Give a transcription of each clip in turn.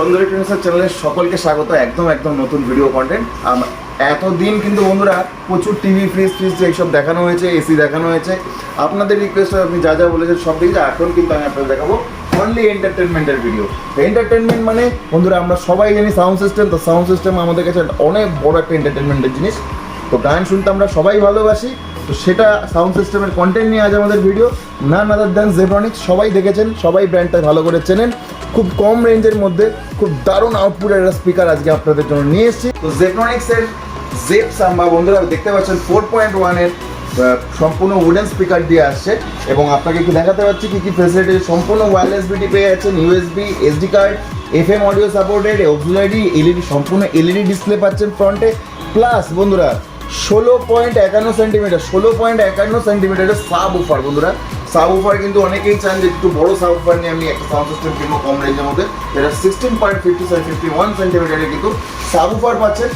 চন্দ্র টেনিসের চ্যানেলে সকলকে স্বাগত। একদম একদম নতুন ভিডিও কন্টেন্ট এতদিন কিন্তু বন্ধুরা প্রচুর টিভি ফ্রিজ ফ্রিজ এইসব দেখানো হয়েছে এসি দেখানো হয়েছে। আপনাদের রিকোয়েস্ট আপনি যা যা বলেছেন সব দিকে এখন কিন্তু আমি আপনাদের দেখাবো অনলি এন্টারটেনমেন্টের ভিডিও এন্টারটেনমেন্ট মানে বন্ধুরা, আমরা সবাই জানি সাউন্ড সিস্টেম তো সাউন্ড সিস্টেম আমাদের কাছে অনেক বড় একটা এন্টারটেনমেন্টের জিনিস। তো গান শুনতে আমরা সবাই ভালোবাসি, তো সেটা সাউন্ড সিস্টেমের কন্টেন্ট নিয়ে আজ আমাদের ভিডিও না নাদার দ্যান জেব্রনিক্স সবাই দেখেছেন, সবাই ব্র্যান্ডটা ভালো করে চেনেন। খুব কম রেঞ্জের মধ্যে খুব দারুণ আউটপুটের একটা স্পিকার আজকে আপনাদের জন্য নিয়ে এসেছি। তো জেব্রনিক্সের জেপ সাম্বা বন্ধুরা, দেখতে পাচ্ছেন ফোর পয়েন্ট ওয়ানের সম্পূর্ণ উডেন স্পিকার দিয়ে আসছে। এবং আপনাকে একটু দেখাতে পাচ্ছি কি কি ফেসিলিটি সম্পূর্ণ ওয়্যারলেস বিটি পেয়ে যাচ্ছেন USB SD card F M audio supported auxiliary LED সম্পূর্ণ এলইডি ডিসপ্লে পাচ্ছেন ফ্রন্টে প্লাস বন্ধুরা ষোলো পয়েন্ট একান্ন সেন্টিমিটার, ষোলো পয়েন্ট একান্ন সেন্টিমিটারের সাব উফার, বন্ধুরা। সাব উফার কিন্তু অনেকেই চান যে একটু বড় সাব উফার নিয়ে আমি একটা সাউন্ড সিস্টেম কিনবো, কম রেঞ্জের মধ্যে। যেটা sixteen point fifty fifty one সেন্টিমিটারে কিন্তু সাব উফার পাচ্ছেন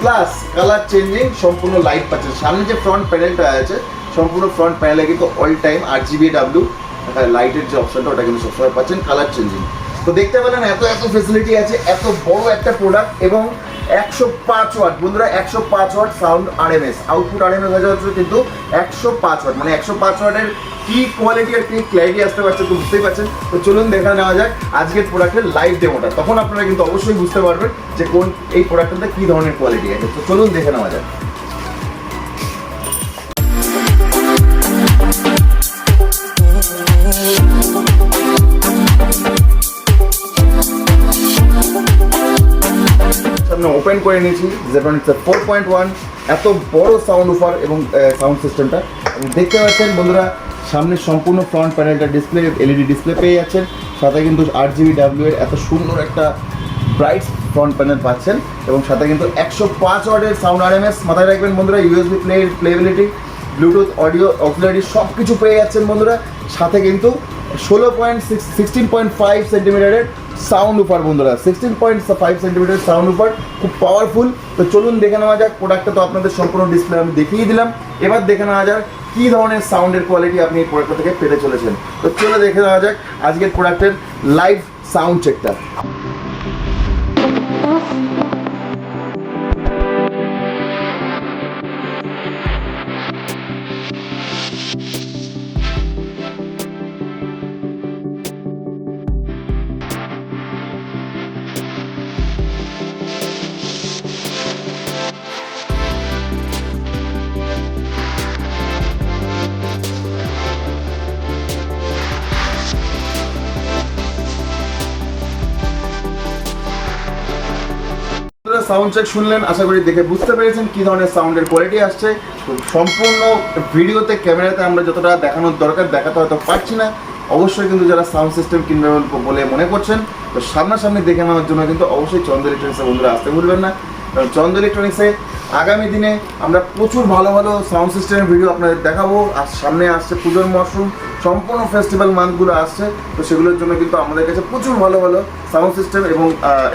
প্লাস কালার চেঞ্জিং সম্পূর্ণ লাইট পাচ্ছেন সামনে যে ফ্রন্ট প্যানেলটা আছে, সম্পূর্ণ ফ্রন্ট প্যানেলে কিন্তু all time R GB W লাইটের যে অপশনটা ওটা কিন্তু সবসময় পাচ্ছেন কালার চেঞ্জিং তো দেখতে পেলেন এত এত ফেসিলিটি আছে, এত বড় একটা প্রোডাক্ট এবং একশো পাঁচ ওয়াট। বন্ধুরা, একশো পাঁচ watt sound RMS output RMS হয়ে যাচ্ছে কিন্তু একশো পাঁচ ওয়াট। মানে একশো পাঁচ ওয়াটের কি কোয়ালিটি আর কি ক্ল্যারিটি আসতে পারছে তো বুঝতেই পারছেন? তো চলুন দেখা নেওয়া যাক আজকের প্রোডাক্টের লাইভ ডেমোটা তখন আপনারা কিন্তু অবশ্যই বুঝতে পারবেন যে কোন এই প্রোডাক্টটাতে কি ধরনের কোয়ালিটি আছে। তো চলুন দেখে নেওয়া যাক। ওপেন করে নিয়েছি জেব্রনিক্সের ফোর পয়েন্ট ওয়ান এত বড় সাউন্ড উফার এবং সাউন্ড সিস্টেমটা দেখতে পাচ্ছেন বন্ধুরা, সামনে সম্পূর্ণ ফ্রন্ট প্যানেলটা ডিসপ্লে এলইডি ডিসপ্লে পেয়ে যাচ্ছেন, সাথে কিন্তু আট জিবি ডাব্লিউ এর এত সুন্দর একটা ব্রাইট ফ্রন্ট প্যানেল পাচ্ছেন, এবং সাথে কিন্তু একশো পাঁচ ওয়ার্ডের সাউন্ড আরএমএস মাথায় রাখবেন বন্ধুরা USB play playability Bluetooth audio auxiliary সব কিছু পেয়ে যাচ্ছেন বন্ধুরা, সাথে কিন্তু ষোলো পয়েন্ট সিক্স সিক্সটিন পয়েন্ট ফাইভ সেন্টিমিটারের সাউন্ড উপার বন্ধুরা sixteen point five centimetre sound woofer খুব পাওয়ারফুল তো চলুন দেখে নেওয়া যাক প্রোডাক্টটা তো আপনাদের সম্পূর্ণ ডিসপ্লে আমি দেখিয়ে দিলাম। এবার দেখে নেওয়া যাক, কী ধরনের সাউন্ডের কোয়ালিটি আপনি এই প্রোডাক্টটা থেকে পেতে চলেছেন। তো চলে দেখে নেওয়া যাক, আজকের প্রোডাক্টের লাইভ সাউন্ড চেকটা সাউন্ড চেক শুনলেন, আশা করি দেখে বুঝতে পেরেছেন কি ধরনের সাউন্ডের কোয়ালিটি আসছে। সম্পূর্ণ ভিডিওতে, ক্যামেরাতে আমরা যতটা দেখানোর দরকার, দেখাতে হয়তো পারছি না। অবশ্যই কিন্তু যারা সাউন্ড সিস্টেম কিনবে বলে মনে করছেন, তো সামনাসামনি দেখে নেওয়ার জন্য কিন্তু অবশ্যই চন্দ্র ইলেকট্রনিক্সের বন্ধুরা আসতে ভুলবেন না। কারণ চন্দ্র ইলেকট্রনিক্সে আগামী দিনে আমরা প্রচুর ভালো ভালো সাউন্ড সিস্টেমের ভিডিও আপনাদের দেখাবো। আর সামনে আসছে পুজোর মরশুম। সম্পূর্ণ ফেস্টিভ্যাল মান্থগুলো আসছে। তো সেগুলোর জন্য কিন্তু আমাদের কাছে প্রচুর ভালো ভালো সাউন্ড সিস্টেম এবং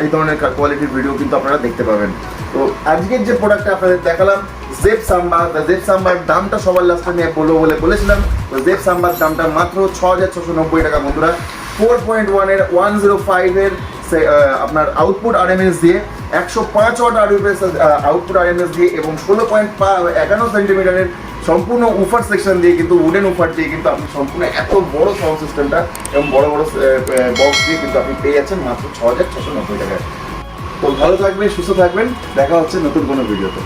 এই ধরনের কোয়ালিটির ভিডিও কিন্তু আপনারা দেখতে পাবেন। তো আজকের যে প্রোডাক্টটা আপনাদের দেখালাম জেপ সাম্বা জেপ সাম্বার দামটা সবার লাস্টে নিয়ে বলব বলে বলেছিলাম। তো জেপ সাম্বার দামটা মাত্র ছ হাজার ছশো নব্বই টাকা বন্ধুরা। ফোর পয়েন্ট ওয়ানের ওয়ান জিরো ফাইভের আপনার আউটপুট আরএমএস দিয়ে একশো পাঁচ ওয়াট আরএমএস আউটপুট আরএমএস দিয়ে এবং ষোলো পয়েন্ট একান্ন সেন্টিমিটারের সম্পূর্ণ উফার সেকশন দিয়ে কিন্তু উডেন উফার দিয়ে কিন্তু আপনি সম্পূর্ণ এত বড় সাউন্ড সিস্টেমটা এবং বড় বড় বক্স দিয়ে কিন্তু আপনি পেয়ে যাচ্ছেন মাত্র ছ হাজার ছশো নব্বই টাকায়। তো ভালো থাকবেন, সুস্থ থাকবেন, দেখা হচ্ছে নতুন কোনো ভিডিওতে